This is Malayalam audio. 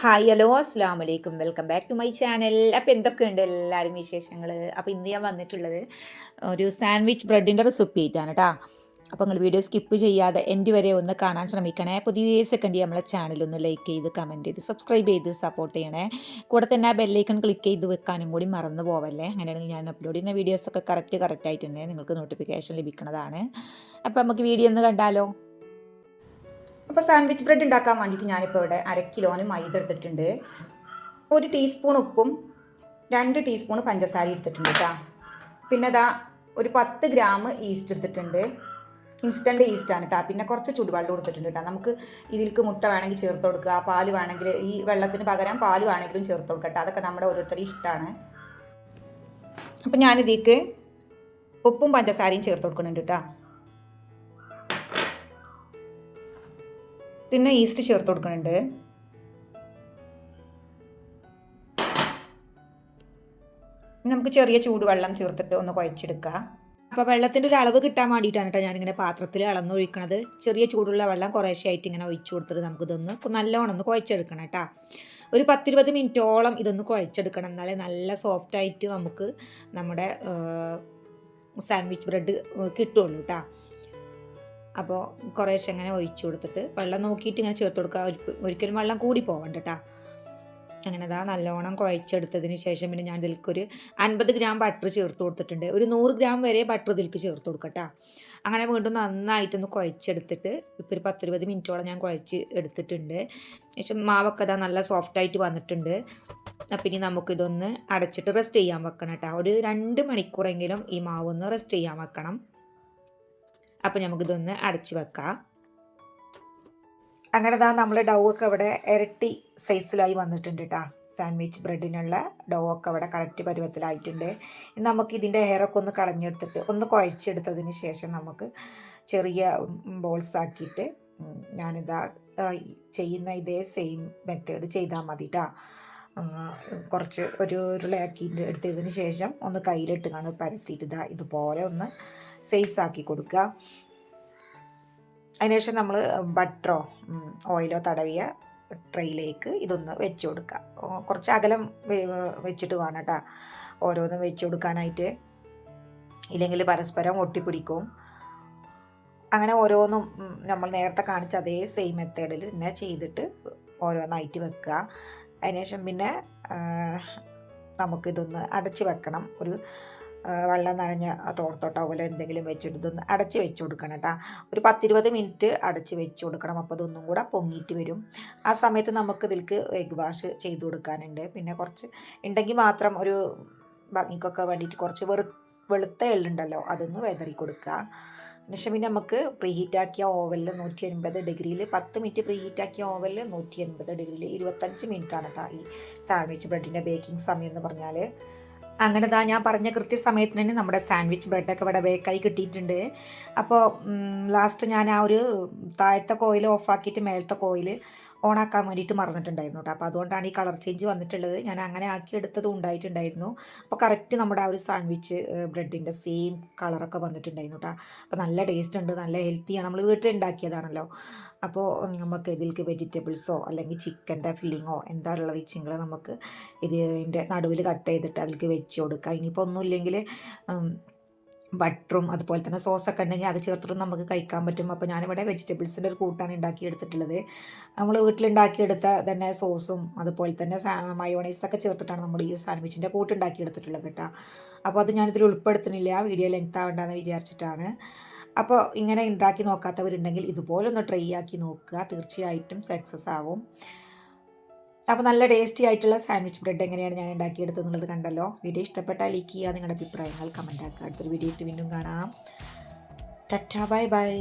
ഹായ് ഹലോ അസ്സാം വലൈക്കും welcome back to my channel അപ്പോൾ എന്തൊക്കെയുണ്ട് എല്ലാവരും വിശേഷങ്ങൾ അപ്പോൾ ഇന്ന് ഞാൻ വന്നിട്ടുള്ളത് ഒരു സാൻഡ്വിച്ച് ബ്രെഡിന്റെ റെസിപ്പി ആയിട്ടാണ് കേട്ടോ അപ്പോൾ നിങ്ങൾ വീഡിയോ സ്കിപ്പ് ചെയ്യാതെ എന്റെ വരെ ഒന്ന് കാണാൻ ശ്രമിക്കണേ. പുതിയ സെക്കൻഡ് നമ്മളെ ചാനൽ ഒന്ന് ലൈക്ക് ചെയ്ത് കമന്റ് ചെയ്ത് സബ്സ്ക്രൈബ് ചെയ്ത് സപ്പോർട്ട് ചെയ്യണേ. കൂടെ തന്നെ ആ ബെല്ലൈക്കൺ ക്ലിക്ക് ചെയ്ത് വെക്കാനും കൂടി മറന്നു പോവല്ലേ? അങ്ങനെയാണെങ്കിൽ ഞാൻ അപ്ലോഡ് ചെയ്യുന്ന വീഡിയോസൊക്കെ കറക്റ്റ് കറക്റ്റ് ആയിട്ട് തന്നെ നിങ്ങൾക്ക് നോട്ടിഫിക്കേഷൻ ലഭിക്കുന്നതാണ് അപ്പോൾ നമുക്ക് വീഡിയോ ഒന്ന് കണ്ടാലോ? അപ്പോൾ സാൻഡ്വിച്ച് ബ്രെഡ് ഉണ്ടാക്കാൻ വേണ്ടിയിട്ട് ഞാനിപ്പോൾ ഇവിടെ അര കിലോന് മൈദ എടുത്തിട്ടുണ്ട്. ഒരു ടീസ്പൂൺ ഉപ്പും രണ്ട് ടീസ്പൂൺ പഞ്ചസാര എടുത്തിട്ടുണ്ട് കേട്ടോ പിന്നെ അതാ ഒരു പത്ത് ഗ്രാം ഈസ്റ്റ് എടുത്തിട്ടുണ്ട്. ഇൻസ്റ്റന്റ് ആണ് കേട്ടോ പിന്നെ കുറച്ച് ചുടുവെള്ളം കൊടുത്തിട്ടുണ്ട് കേട്ടോ നമുക്ക് ഇതിലേക്ക് മുട്ട വേണമെങ്കിൽ ചേർത്ത് കൊടുക്കുക. പാൽ വേണമെങ്കിൽ ഈ വെള്ളത്തിന് പകരം പാൽ വേണമെങ്കിലും ചേർത്ത് കൊടുക്കുക കേട്ടോ അതൊക്കെ നമ്മുടെ ഓരോരുത്തരും ഇഷ്ടമാണ് അപ്പം ഞാനിതിലേക്ക് ഉപ്പും പഞ്ചസാരയും ചേർത്ത് കൊടുക്കുന്നുണ്ട് കേട്ടോ പിന്നെ ഈസ്റ്റ് ചേർത്ത് കൊടുക്കുന്നുണ്ട് നമുക്ക് ചെറിയ ചൂടുവെള്ളം ചേർത്തിട്ട് ഒന്ന് കുഴച്ചെടുക്കുക അപ്പോൾ വെള്ളത്തിന്റെ ഒരു അളവ് കിട്ടാൻ വേണ്ടിയിട്ടാണ് കേട്ടോ ഞാനിങ്ങനെ പാത്രത്തിൽ അളന്നൊഴിക്കണത്. ചെറിയ ചൂടുള്ള വെള്ളം കുറേശ്ശായിട്ട് ഇങ്ങനെ ഒഴിച്ചു കൊടുത്തിട്ട് നമുക്കിതൊന്ന് നല്ലോണം ഒന്ന് കുഴച്ചെടുക്കണം കേട്ടോ. ഒരു പത്തിരുപത് മിനിറ്റോളം ഇതൊന്ന് കുഴച്ചെടുക്കണം. എന്നാലേ നല്ല സോഫ്റ്റായിട്ട് നമുക്ക് നമ്മുടെ സാൻഡ്വിച്ച് ബ്രെഡ് കിട്ടുള്ളൂ കേട്ടോ. അപ്പോൾ കുറേശ്ശെ അങ്ങനെ ഒഴിച്ചു കൊടുത്തിട്ട് വെള്ളം നോക്കിയിട്ട് ഇങ്ങനെ ചേർത്ത് കൊടുക്കുക. ഒരിക്കലും വെള്ളം കൂടി പോകണ്ട കേട്ടോ അങ്ങനെ അതാ നല്ലോണം കുഴച്ചെടുത്തതിന് ശേഷം പിന്നെ ഞാൻ ഇതിൽക്കൊരു അൻപത് ഗ്രാം ബട്ടർ ചേർത്ത് കൊടുത്തിട്ടുണ്ട്. ഒരു നൂറ് ഗ്രാം വരെ ബട്ടർ ഇതിൽക്ക് ചേർത്ത് കൊടുക്കട്ടോ അങ്ങനെ വീണ്ടും നന്നായിട്ടൊന്ന് കുഴച്ചെടുത്തിട്ട് ഇപ്പോൾ ഒരു പത്തിരുപത് മിനിറ്റോളം ഞാൻ കുഴച്ച് എടുത്തിട്ടുണ്ട്. ശേഷം മാവൊക്കെ അതാ നല്ല സോഫ്റ്റായിട്ട് വന്നിട്ടുണ്ട്. അപ്പം ഇനി നമുക്കിതൊന്ന് അടച്ചിട്ട് റെസ്റ്റ് ചെയ്യാൻ വെക്കണം കേട്ടോ ഒരു രണ്ട് മണിക്കൂറെങ്കിലും ഈ മാവ് ഒന്ന് റെസ്റ്റ് ചെയ്യാൻ വെക്കണം. അപ്പോൾ നമുക്കിതൊന്ന് അടച്ചു വെക്കാം. അങ്ങനെ ദാ നമ്മൾ ഡൗ ഒക്കെ ഇവിടെ ഇരട്ടി സൈസിലായി വന്നിട്ടുണ്ട് കേട്ടോ സാൻഡ്വിച്ച് ബ്രെഡിനുള്ള ഡൗ ഒക്കെ ഇവിടെ കറക്റ്റ് പരുവത്തിലായിട്ടുണ്ട്. നമുക്ക് ഇതിന്റെ ഹെയറൊക്കെ ഒന്ന് കളഞ്ഞെടുത്തിട്ട് ഒന്ന് കുഴച്ചെടുത്തതിന് ശേഷം നമുക്ക് ചെറിയ ബോൾസ് ആക്കിയിട്ട് ഞാനിതാ ചെയ്യുന്ന ഇതേ സെയിം മെത്തേഡ് ചെയ്താൽ മതി കേട്ടോ കുറച്ച് ഒരു ഉരുളയാക്കിയിട്ട് എടുത്തതിന് ശേഷം ഒന്ന് കയ്യിലിട്ട് കാണും പരത്തിയിട്ട് ഇതാ ഇതുപോലെ ഒന്ന് സൈസ് ആക്കി കൊടുക്കുക. അതിനുശേഷം നമ്മൾ ബട്ടറോ ഓയിലോ തടവിയ ട്രെയിലേക്ക് ഇതൊന്ന് വെച്ച് കൊടുക്കുക. കുറച്ച് അകലം വെച്ചിട്ട് വേണം കേട്ടോ ഓരോന്നും വെച്ച് കൊടുക്കാനായിട്ട്. ഇല്ലെങ്കിൽ പരസ്പരം ഒട്ടിപ്പിടിക്കും. അങ്ങനെ ഓരോന്നും നമ്മൾ നേരത്തെ കാണിച്ച അതേ സെയിം മെത്തേഡിൽ തന്നെ ചെയ്തിട്ട് ഓരോന്നായിട്ട് വെക്കുക. അതിനുശേഷം പിന്നെ നമുക്കിതൊന്ന് അടച്ച് വെക്കണം. ഒരു വെള്ളം നനഞ്ഞ തോർത്തോട്ടോ പോലെ എന്തെങ്കിലും വെച്ചിട്ട് ഇതൊന്ന് അടച്ച് വെച്ച് കൊടുക്കണം കേട്ടോ. ഒരു പത്തിരുപത് മിനിറ്റ് അടച്ച് വെച്ച് കൊടുക്കണം. അപ്പോൾ അതൊന്നും കൂടെ പൊങ്ങിയിട്ട് വരും. ആ സമയത്ത് നമുക്ക് ഇതിൽക്ക് എഗ് വാഷ് ചെയ്ത് കൊടുക്കാനുണ്ട്. പിന്നെ കുറച്ച് ഉണ്ടെങ്കിൽ മാത്രം ഒരു ഭംഗിക്കൊക്കെ വേണ്ടിയിട്ട് കുറച്ച് വെറു വെളുത്ത എള്ളുണ്ടല്ലോ അതൊന്ന് വെതറി കൊടുക്കുക ശേഷം പിന്നെ നമുക്ക് പ്രീ ഹീറ്റാക്കിയ ഓവലിൽ നൂറ്റി എൺപത് ഡിഗ്രിയിൽ പത്ത് മിനിറ്റ് പ്രീ ഹീറ്റാക്കിയ ഓവലിൽ നൂറ്റി എൺപത് ഡിഗ്രിയിൽ ഇരുപത്തഞ്ച് മിനിറ്റാണ് കേട്ടോ ഈ സാൻഡ്വിച്ച് ബ്രെഡിന്റെ ബേക്കിംഗ് സമയം എന്ന് പറഞ്ഞാൽ. അങ്ങനെ താ ഞാൻ പറഞ്ഞ കൃത്യസമയത്തിന് തന്നെ നമ്മുടെ സാൻഡ്വിച്ച് ബ്രെഡൊക്കെ ഇവിടെ ബേക്കായി കിട്ടിയിട്ടുണ്ട്. അപ്പോൾ ലാസ്റ്റ് ഞാൻ ആ ഒരു താഴത്തെ കോയിൽ ഓഫാക്കിയിട്ട് മേലത്തെ കോയിൽ ഓണാക്കാൻ വേണ്ടിയിട്ട് മറന്നിട്ടുണ്ടായിരുന്നു കേട്ടോ. അപ്പോൾ അതുകൊണ്ടാണ് ഈ കളർ ചേഞ്ച് വന്നിട്ടുള്ളത്. ഞാൻ അങ്ങനെ ആക്കി എടുത്തതും ഉണ്ടായിട്ടുണ്ടായിരുന്നു. അപ്പോൾ കറക്റ്റ് നമ്മുടെ ആ ഒരു സാൻഡ്വിച്ച് ബ്രെഡിന്റെ സെയിം കളറൊക്കെ വന്നിട്ടുണ്ടായിരുന്നു കേട്ടോ. അപ്പോൾ നല്ല ടേസ്റ്റ് ഉണ്ട് നല്ല ഹെൽത്തിയാണ് നമ്മൾ വീട്ടിൽ ഉണ്ടാക്കിയതാണല്ലോ. അപ്പോൾ നമുക്ക് ഇതിലേക്ക് വെജിറ്റബിൾസോ അല്ലെങ്കിൽ ചിക്കന്റെ ഫില്ലിങ്ങോ എന്താ ഉള്ളത് വെച്ചെങ്കിൽ നമുക്ക് ഇതിന്റെ നടുവിൽ കട്ട് ചെയ്തിട്ട് അതിലേക്ക് വെച്ച് കൊടുക്കുക ഇനിയിപ്പോൾ ഒന്നുമില്ലെങ്കിൽ ബട്ടറും അതുപോലെ തന്നെ സോസൊക്കെ ഉണ്ടെങ്കിൽ അത് ചേർത്തിട്ടും നമുക്ക് കഴിക്കാൻ പറ്റും. അപ്പോൾ ഞാനിവിടെ വെജിറ്റബിൾസിന്റെ ഒരു കൂട്ടാണ് ഉണ്ടാക്കിയെടുത്തിട്ടുള്ളത് നമ്മൾ വീട്ടിലുണ്ടാക്കിയെടുത്ത തന്നെ സോസും അതുപോലെ തന്നെ മയോണൈസൊക്കെ ചേർത്തിട്ടാണ് നമ്മൾ ഈ സാൻഡ്വിച്ചിന്റെ കൂട്ടുണ്ടാക്കിയെടുത്തിട്ടുള്ളത് കേട്ടോ അപ്പോൾ അത് ഞാനിതിൽ ഉൾപ്പെടുത്തുന്നില്ല. വീഡിയോ ലെങ്ത് ആവേണ്ടെന്ന് വിചാരിച്ചിട്ടാണ്. അപ്പോൾ ഇങ്ങനെ ഉണ്ടാക്കി നോക്കാത്തവരുണ്ടെങ്കിൽ ഇതുപോലൊന്ന് ട്രൈ ആക്കി നോക്കുക. തീർച്ചയായിട്ടും സക്സസ് ആവും. അപ്പോൾ നല്ല ടേസ്റ്റി ആയിട്ടുള്ള സാൻഡ്വിച്ച് ബ്രെഡ് എങ്ങനെയാണ് ഞാൻ ഉണ്ടാക്കിയെടുത്തത് എന്നുള്ളത് കണ്ടല്ലോ. വീഡിയോ ഇഷ്ടപ്പെട്ടാൽ ലൈക്ക് ചെയ്യുക. നിങ്ങളുടെ അഭിപ്രായങ്ങൾ കമന്റ് ആക്കുക. അടുത്തൊരു വീഡിയോ ഇട്ട് വീണ്ടും കാണാം. Tata bye bye